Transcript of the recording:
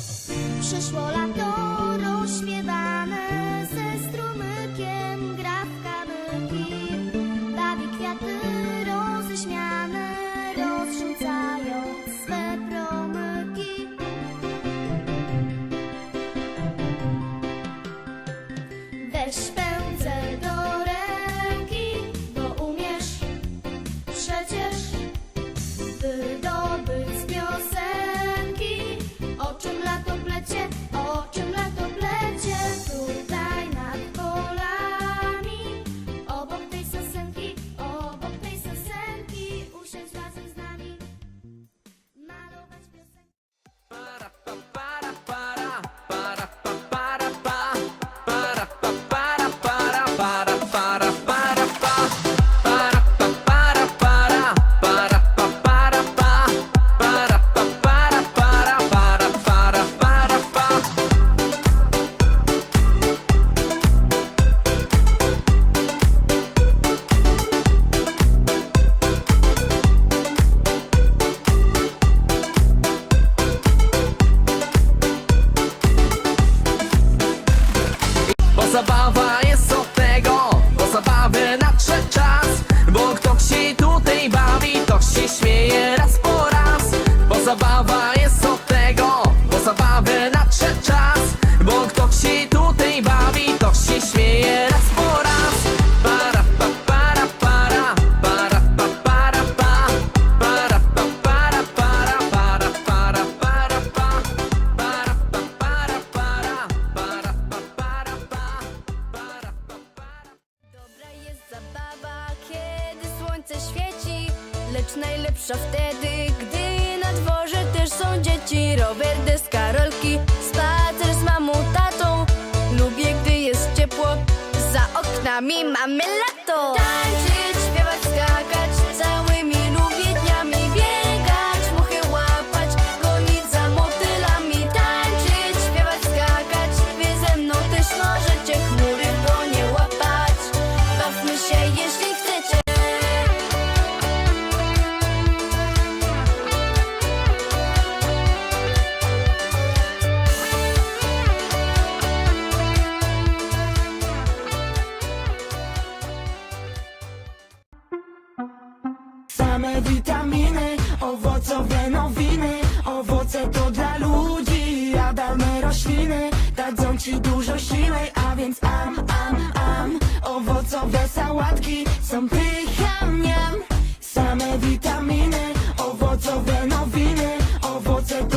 是说啦。Zabava rzecz najlepsza wtedy, gdy na dworze też są dzieci. Rower, deska, rolki, spacer z mamą, tatą Lubię, gdy jest ciepło, za oknami. Mamy same witaminy Owocowe nowiny Owoce to dla ludzi. Jadalne rośliny Dadzą ci dużo siły A więc am, am, am. Owocowe sałatki Są pycham, Same witaminy Owocowe nowiny Owoce to